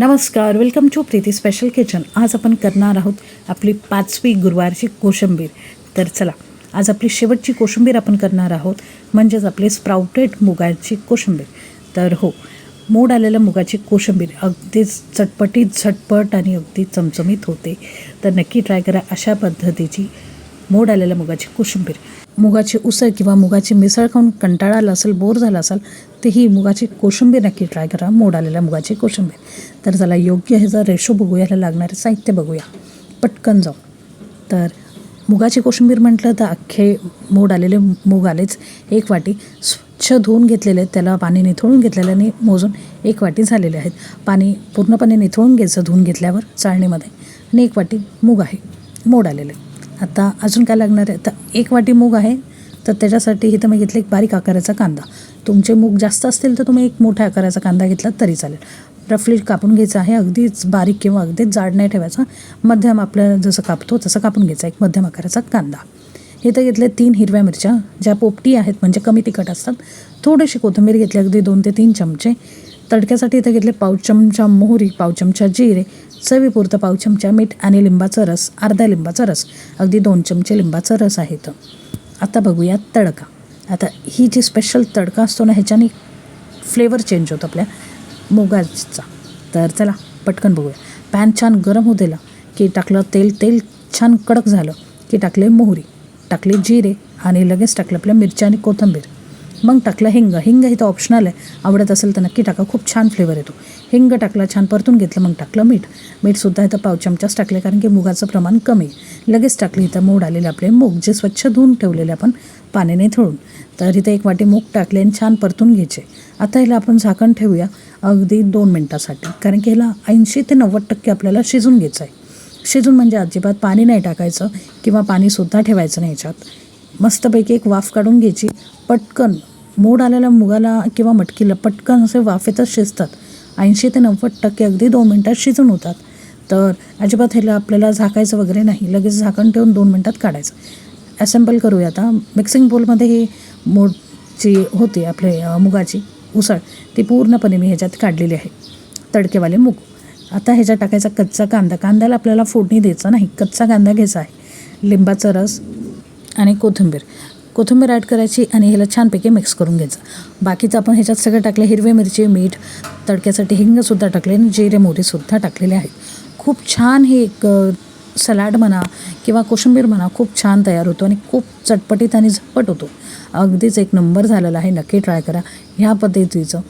नमस्कार welcome to Preeti special kitchen आज आपण करणार आहोत आपली पाचवी गुरुवारची कोशिंबीर. तर चला आज आपली शेवटची कोशिंबीर आपण करणार आहोत. म्हणजेच आपली स्प्राउटेड मुगाची कोशिंबीर. तर हो मोड आलेल्या मुगाची कोशिंबीर अगदीच चटपटीत झटपट आणि अगदी चमचमीत होते. तर नक्की ट्राय करा अशा पद्धतीची. मोड आलेल्या मुगाची कोशिंबीर. मुगाची उसळ किंवा मुगाची मिसळ खाऊन कंटाळा आला असेल बोर झाला असेल तर ही मुगाची कोशिंबीर नक्की ट्राय करा. मोड आलेल्या मुगाची कोशिंबीर. तर त्याला योग्य ह्याचा रेशो बघूया ह्याला लागणारे साहित्य बघूया. पटकन जाऊ. तर मुगाची कोशिंबीर म्हटलं तर अख्खे मोड आलेले मूग आलेच. एक वाटी स्वच्छ धुवून घेतलेले त्याला पाणी निथळून घेतलेल्याने मोजून एक वाटी झालेले आहेत. पाणी पूर्णपणे निथळून घ्यायचं धुवून घेतल्यावर चाळणीमध्ये. आणि एक वाटी मूग आहे मोड आलेले. आता अजून काय लागणार आहे? तर एक वाटी मूग आहे तर त्याच्यासाठी इथं मी घेतलं एक बारीक आकाराचा कांदा. तुमचे मूग जास्त असतील तर तुम्ही एक मोठ्या आकाराचा कांदा घेतला तरी चालेल. रफली कापून घ्यायचं आहे अगदीच बारीक किंवा अगदीच जाड नाही ठेवायचा. मध्यम आपल्याला जसं कापतो तसं कापून घ्यायचा एक मध्यम आकाराचा कांदा. इथं घेतले तीन हिरव्या मिरच्या ज्या पोपटी आहेत म्हणजे कमी तिखट असतात. थोडीशी कोथिंबीर घेतली अगदी दोन ते तीन चमचे. तडक्यासाठी इथं घेतले पाव चमचा मोहरी पाव चमचा जिरे चवीपुरतं पाव चमचा मीठ आणि लिंबाचा रस अर्धा लिंबाचा रस. अगदी दोन चमचे लिंबाचा रस आहे इथं. आता बघूया तडका. आता ही जी स्पेशल तडका असतो ना ह्याच्याने फ्लेवर चेंज होतो आपल्या मुगाचा. तर चला पटकन बघूया. पॅन छान गरम होऊ दिला की टाकलं तेल तेल छान कडक झालं की टाकले मोहरी टाकले जिरे आणि लगेच टाकलं आपल्या मिरच्या आणि कोथिंबीर. मग टाकलं हिंग. हिंग इथं ऑप्शनल आहे. आवडत असेल तर नक्की टाका. खूप छान फ्लेवर येतो. हिंग टाकला छान परतून घेतलं मग टाकलं मीठ. मीठसुद्धा इथं पाव चमचाच टाकले कारण की मुगाचं प्रमाण कमी. लगेच टाकले इथं मोड आलेले आपले मूग जे स्वच्छ धुवून ठेवलेले आपण पाण्याने थळून तर इथं एक वाटी मूग टाकले आणि छान परतून घ्यायचे. आता ह्याला आपण झाकण ठेवूया अगदी दोन मिनटासाठी. कारण की ह्याला ऐंशी ते नव्वद टक्के आपल्याला शिजून घ्यायचं आहे. शिजून म्हणजे अजिबात पाणी नाही टाकायचं किंवा पाणीसुद्धा ठेवायचं नाही याच्यात. मस्तपैकी एक वाफ काढून घ्यायची. पटकन मोड आलेल्या मुगाला किंवा मटकीला पटकन असे वाफेतच शिजतात. ऐंशी ते नव्वद टक्के अगदी दोन मिनटात शिजून होतात. तर अजिबात ह्याला आपल्याला झाकायचं वगैरे नाही. लगेच झाकण ठेवून दोन मिनटात काढायचं. असेंबल करूया आता. मिक्सिंग बोलमध्ये ही मोडची होती आपले मुगाची उसळ. ती पूर्णपणे मी ह्याच्यात काढलेली आहे. तडकेवाले मूग. आता ह्याच्यात टाकायचा कच्चा कांदा. कांद्याला आपल्याला फोडणी द्यायचं नाही. कच्चा कांदा घ्यायचा आहे. लिंबाचा रस आणि कोथिंबीर. कोथिंबीर ॲड करायची आणि ह्याला छानपैकी मिक्स करून घ्यायचं. बाकीचं आपण ह्याच्यात सगळं टाकलं हिरवे मिरची मीठ तडक्यासाठी हिंगसुद्धा टाकले आणि जिरे मोरीसुद्धा टाकलेले आहेत. खूप छान हे एक सलाड म्हणा किंवा कोशिंबीर म्हणा खूप छान तयार होतो आणि खूप चटपटीत आणि झटपट होतो. अगदीच एक नंबर झालेला आहे नक्की ट्राय करा. ह्या पद्धतीचं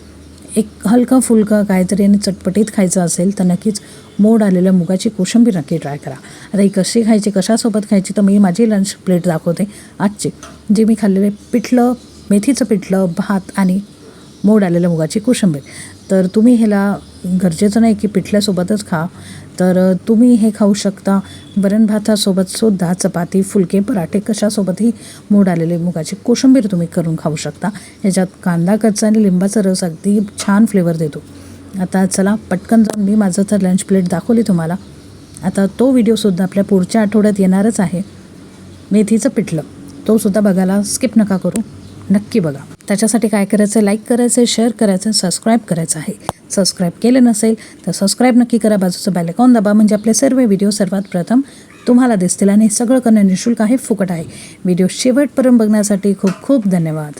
एक हलका फुलका काहीतरी आणि चटपटीत खायचं असेल तर नक्कीच मोड आलेल्या मुगाची कोशिंबीर नक्की ट्राय करा. आता ही कशी खायची कशासोबत खायची तर मी माझी लंच प्लेट दाखवते. आजची जे मी खाल्लेले पिठलं मेथीचं पिठलं भात आणि मोड आलेल्या मुगाची कोशिंबीर. तर तुम्ही ह्याला गरजेचं नाही की पिठल्यासोबतच खा. तर तुम्ही हे खाऊ शकता. वरण भातासोबत सुद्धा चपाती फुलके पराठे कशासोबतही मोड आलेले मुगाची कोशिंबीर तुम्ही करून खाऊ शकता. ह्याच्यात कांदा कच्चा आणि लिंबाचा रस अगदी छान फ्लेवर देतो. आता चला पटकन जाऊन मी माझं तर लंच प्लेट दाखवली तुम्हाला. आता तो व्हिडिओसुद्धा आपल्या पुढच्या आठवड्यात येणारच आहे. मेथीचं पिठलं. तो सुद्धा बघायला स्किप नका करू. नक्की बघा. त्याच्यासाठी काय करायचं लाईक करायचं शेअर करायचं सबस्क्राईब करायचं आहे. सबस्क्राईब केलं नसेल तर सबस्क्राईब नक्की करा. बाजूचं बॅलेकॉन दाबा. म्हणजे आपले सर्व व्हिडिओ सर्वात प्रथम तुम्हाला दिसतील आणि सगळं करणं निशुल्क आहे फुकट आहे. व्हिडिओ शेवटपर्यंत बघण्यासाठी खूप खूप धन्यवाद.